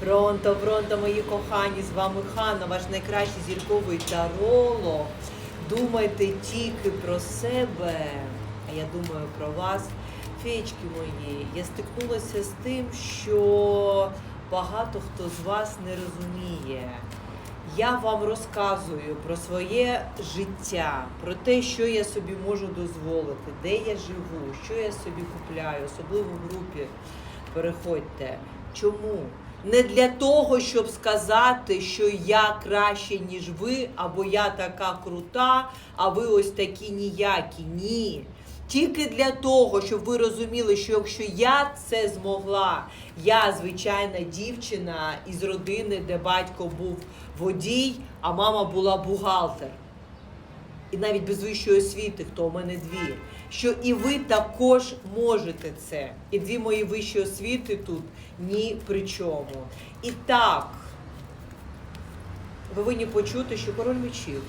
Пронто, пронто, мої кохані, з вами Ханна, ваш найкращий зірковий таролог. Думайте тільки про себе, а я думаю про вас, феєчки мої. Я стикнулася з тим, що багато хто з вас не розуміє. Я вам розказую про своє життя, про те, що я собі можу дозволити, де я живу, що я собі купляю, особливо в групі. Переходьте. Чому? Не для того, щоб сказати, що я краще, ніж ви, або я така крута, а ви ось такі ніякі. Ні. Тільки для того, щоб ви розуміли, що якщо я це змогла, я звичайна дівчина із родини, де батько був водій, а мама була бухгалтер. І навіть без вищої освіти, хто у мене дві, що і ви також можете це. І дві мої вищі освіти тут ні при чому. І так, ви повинні почути, що король мечів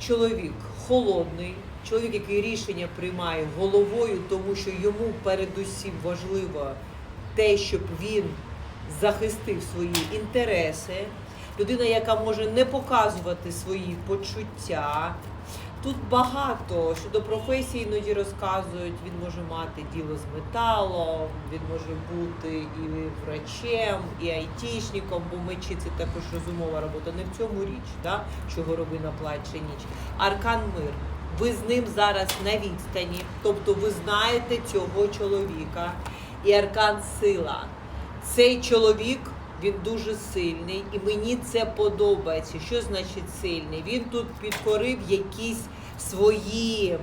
чоловік холодний, чоловік, який рішення приймає головою, тому що йому передусім важливо те, щоб він захистив свої інтереси. Людина, яка може не показувати свої почуття. Тут багато щодо професії іноді розказують. Він може мати діло з металом, він може бути і врачем, і айтішником, бо мечі це також розумова робота. Не в цьому річ, да? що горобина плаче ніч. Аркан мир. Ви з ним зараз на відстані, тобто ви знаєте цього чоловіка. І аркан сила. Цей чоловік він дуже сильний, і мені це подобається. Що значить сильний? Він тут підкорив якісь свої,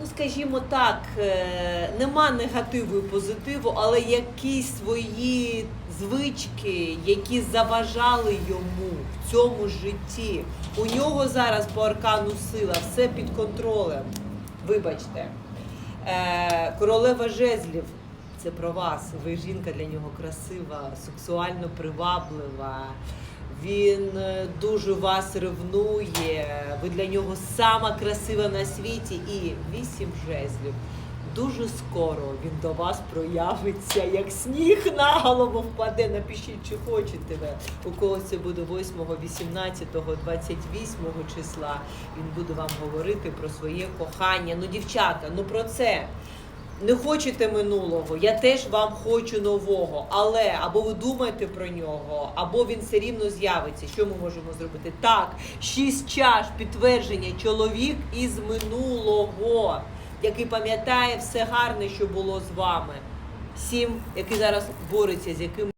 ну скажімо так, е, нема негативу і позитиву, але якісь свої звички, які заважали йому в цьому житті. У нього зараз по аркану сила, все під контролем. Вибачте. Е, королева жезлів. Це про вас. Ви жінка для нього красива, сексуально приваблива. Він е, дуже вас ревнує. Ви для нього сама красива на світі. І вісім жезлів. Дуже скоро він до вас проявиться, як сніг на голову впаде. Напишіть, чи хочете ви. У когось це буде 8, 18, 28 числа. Він буде вам говорити про своє кохання. Ну, дівчата, ну про це. Не хочете минулого, я теж вам хочу нового. Але або ви думаєте про нього, або він все рівно з'явиться. Що ми можемо зробити? Так, шість чаш підтвердження чоловік із минулого, який пам'ятає все гарне, що було з вами. Сім, який зараз бореться з яким.